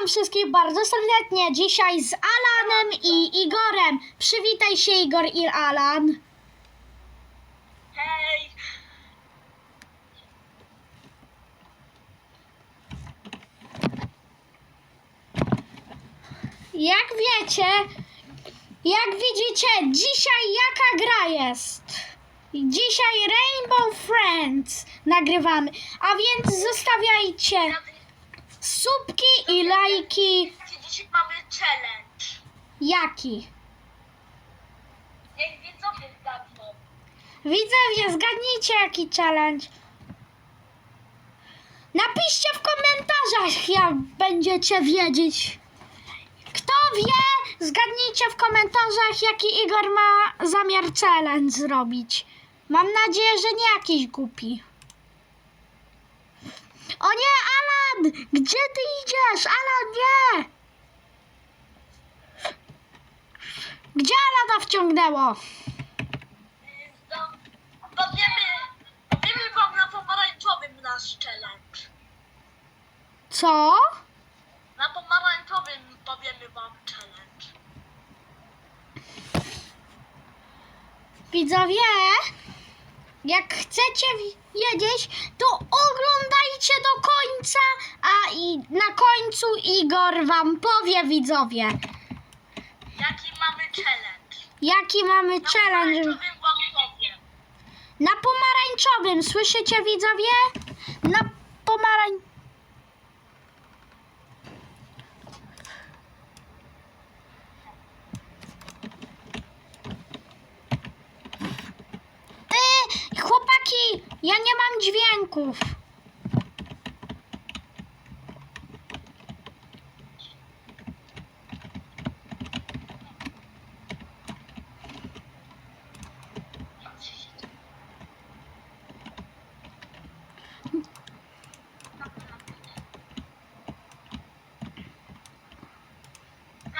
Witam wszystkich bardzo serdecznie. Dzisiaj z Alanem i Igorem. Przywitaj się Igor i Alan. Hej! Jak wiecie, jak widzicie, dzisiaj jaka gra jest? Dzisiaj Rainbow Friends nagrywamy. A więc zostawiajcie subki i lajki. Dzisiaj mamy challenge. Jaki? Niech widzowie zgadną. Widzowie, zgadnijcie jaki challenge. Napiszcie w komentarzach, jak będziecie wiedzieć. Kto wie, zgadnijcie w komentarzach, jaki Igor ma zamiar challenge zrobić. Mam nadzieję, że nie jakiś głupi. O nie, Alan! Gdzie ty idziesz? Alan, nie! Gdzie Alana wciągnęło? Powiemy, powiemy wam na pomarańczowym nasz challenge. Co? Na pomarańczowym powiemy wam challenge. Widzowie, jak chcecie wi- wiedzieć, to oglądajcie do końca, a i na końcu Igor wam powie, widzowie, Jaki mamy challenge? jaki mamy Na challenge. pomarańczowym wam powiem. Na pomarańczowym, słyszycie widzowie? Na pomarań... Yy, chłopaki, ja nie mam dźwięków.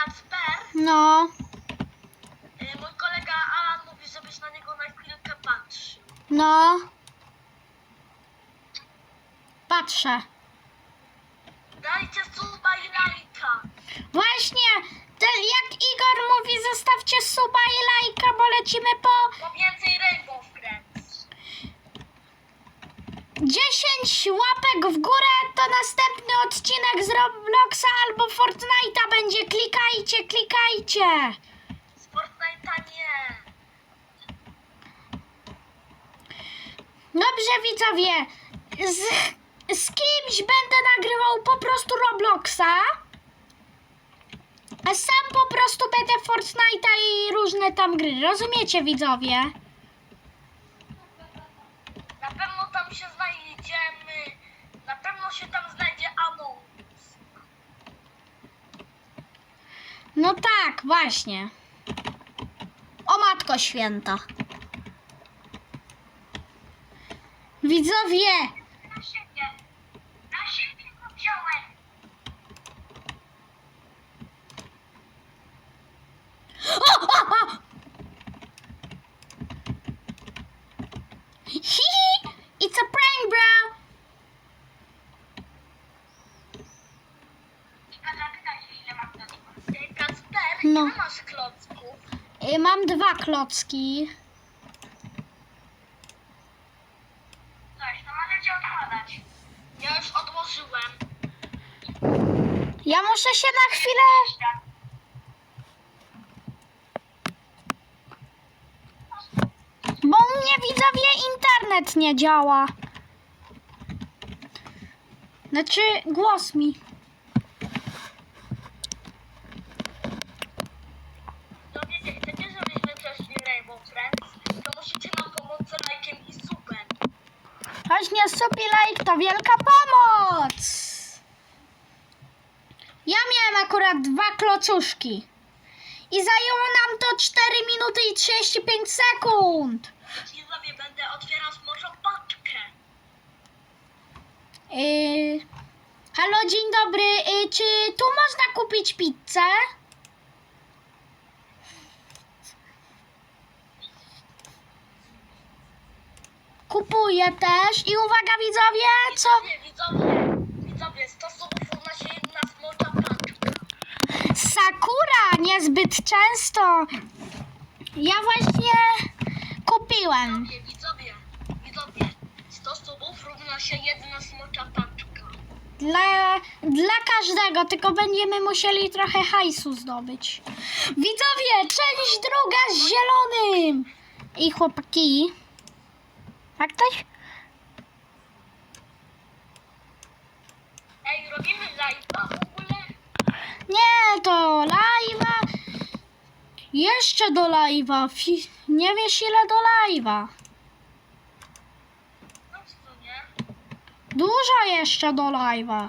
Kacper, No, y, mój kolega Alan mówi, żebyś na niego na chwilkę patrzył. no. Patrzę. Dajcie suba i lajka. Właśnie, ten, jak Igor mówi, zostawcie suba i lajka, bo lecimy po Po więcej Rainbow Friends. 10 łapek w górę, to następny odcinek z Robloxa albo Fortnite'a będzie. Klikajcie, klikajcie. Z Fortnite'a nie. Dobrze, widzowie, z, z kimś będę nagrywał po prostu Robloxa, a sam po prostu będę Fortnite'a i różne tam gry. Rozumiecie, widzowie? Pewno się tam znajdzie Among Us. No tak, właśnie. O Matko Święta. Widzowie, Na siebie. Na siebie go wziąłem. O, o, o! Hihi! It's a prank, bro! Ej, Kacper, No. ile masz klocków? Y, Mam dwa klocki. Coś, to możecie odkładać. Ja już odłożyłem. Ja muszę się na chwilę... Bo u mnie widzowie internet nie działa. Znaczy głos mi. To wiecie, chcecie, żebyśmy przeszli Rainbow Friends? To musicie nam pomóc lajkiem i subem. Właśnie supi like to wielka pomoc. Ja miałem akurat dwa klocuszki. I zajęło nam to 4 minuty i 35 sekund. Widzowie, będę otwierał smoczą paczkę. Yy, halo, dzień dobry. Yy, czy tu można kupić pizzę? Kupuję też. I uwaga widzowie, co? Widzowie, widzowie, widzowie, 100 subów równa się jedna smocza paczka. niezbyt często. Ja właśnie kupiłem. Widzowie, widzowie, widzowie. 100 subów równa się jedna smocza paczka. Dla, dla każdego, tylko będziemy musieli trochę hajsu zdobyć. Widzowie, część druga z zielonym. I chłopaki. Jak ktoś? Ej, robimy live'a w ogóle? Nie, to live'a. Jeszcze do live'a. Fi- Nie wiesz ile do live'a. No w sumie. Dużo jeszcze do live'a.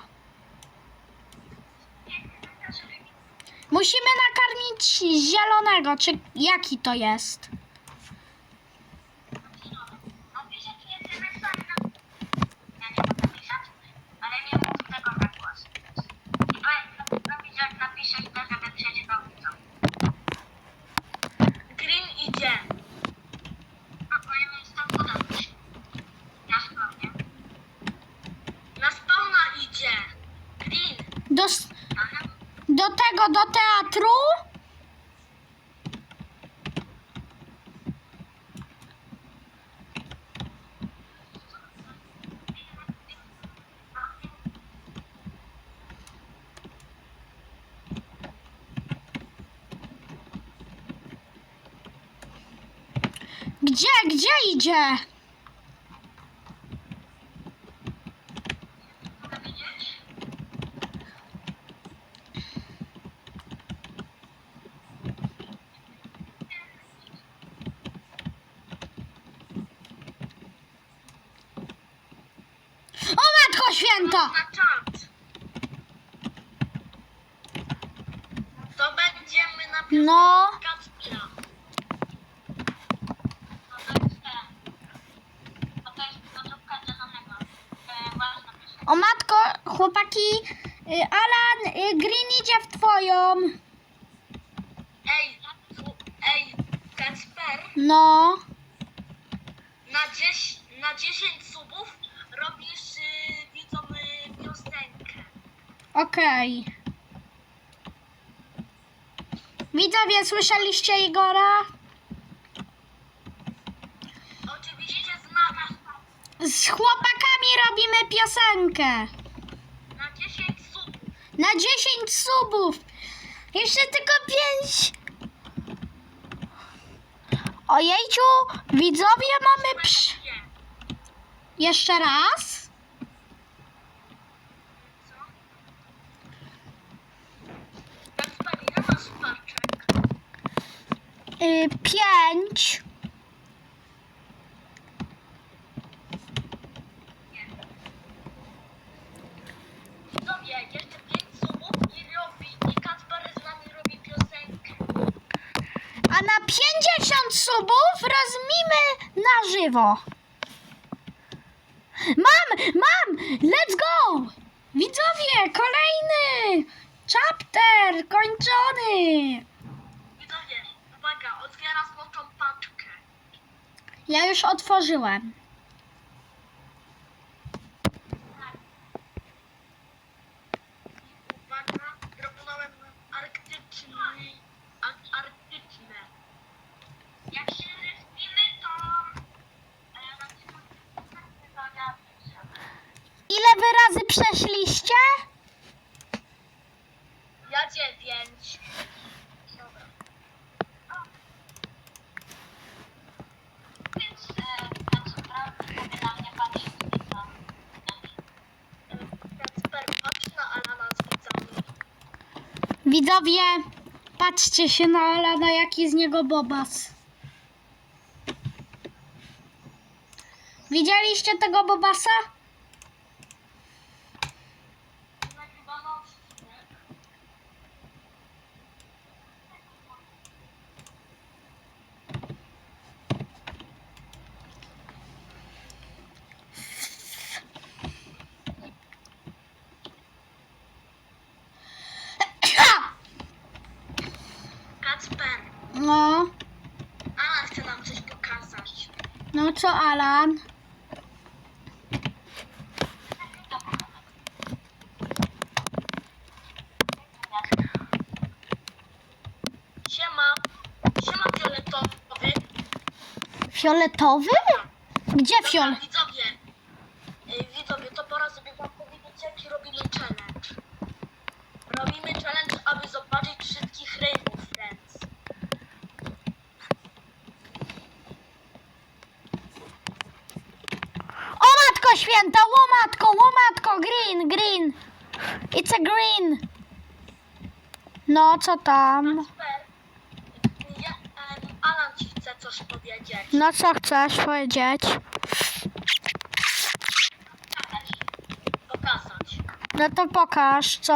Musimy nakarmić zielonego, czy jaki to jest? Napiszę ci jedyny sam na... Ja nie mogę pisać, ale nie mów tego na głos. I powiedz robić jak napiszesz to, żeby przeczytał widzom. Green idzie. A powinien jest tam podać. Na spawnie. Na spawna idzie. Green. Do, s- Ale do tego, do teatru? Gdzie, gdzie idzie? O matko święta! To będziemy na No, Kacpra. No to jest ten. No to jest lodówka zielonego. E, ważna piosenka. o matko, chłopaki, y, Alan, y, Green idzie w twoją. Ej, ej, Kacper, No, na 10, na 10 subów robisz y, widzom y, piosenkę. okej. Widzowie, słyszeliście Igora? Oczywiście. Z chłopakami robimy piosenkę. Na 10 subów. Na 10 subów. Jeszcze tylko 5. Ojejciu, widzowie mamy. Nie. Jeszcze raz? Y, 5. Widzowie, jeszcze 5 subów i robi, i Kacper z nami robi piosenkę. A na 50 rozmimy na żywo. Mam, mam, let's go! Widzowie, kolejny chapter kończony. Widzowie, uwaga, otwiera smoczą paczkę. Ja już otworzyłem. Uwaga, dropnąłem arktyczny, ar, arktyczne. Jak się respimy, to... e, na przykład, Ile wy razy przeszliście? Ja dziewięć. Widzowie, patrzcie się na Alana, jaki z niego bobas. Widzieliście tego bobasa? Kacpra! Kacper, No, Alan chce nam coś pokazać. no co Alan? Siema. Siema fioletowy. Fioletowy? Gdzie fiol? Widzowie. Ej, Widzowie, to pora sobie wam powiedzieć, jaki robimy challenge. Robimy challenge, aby zobaczyć wszystkich Rainbow Friends. O matko święta, łomatko, łomatko, green, green. It's a green. No, co tam? Super. Ja, em, Alan ci chce coś powiedzieć. No, co chcesz powiedzieć? Pokazać. No to pokaż, co.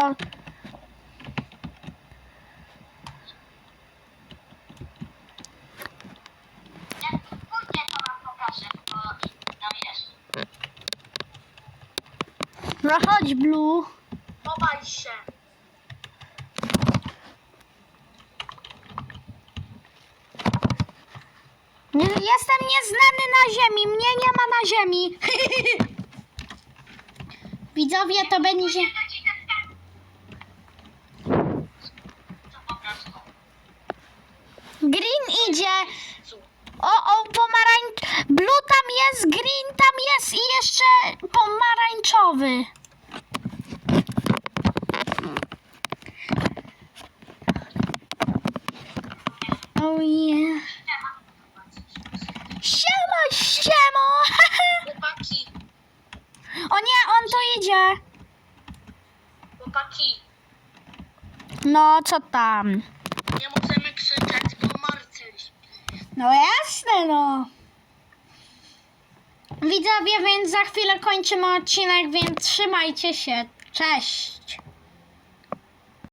Jak pójdzie, to wam pokażę, bo tam jest. No chodź, Blue. Chowaj się. Nie, jestem nieznany na ziemi, mnie nie ma na ziemi. Widzowie, to będzie... Green idzie. O, o, pomarańcz... Blue tam jest, green tam jest i jeszcze pomarańczowy. Oh yeah. Siema, siemo! Chłopaki, o nie, on tu idzie. chłopaki. No, co tam? No jasne, no. Widzowie, więc za chwilę kończymy odcinek, więc trzymajcie się. Cześć.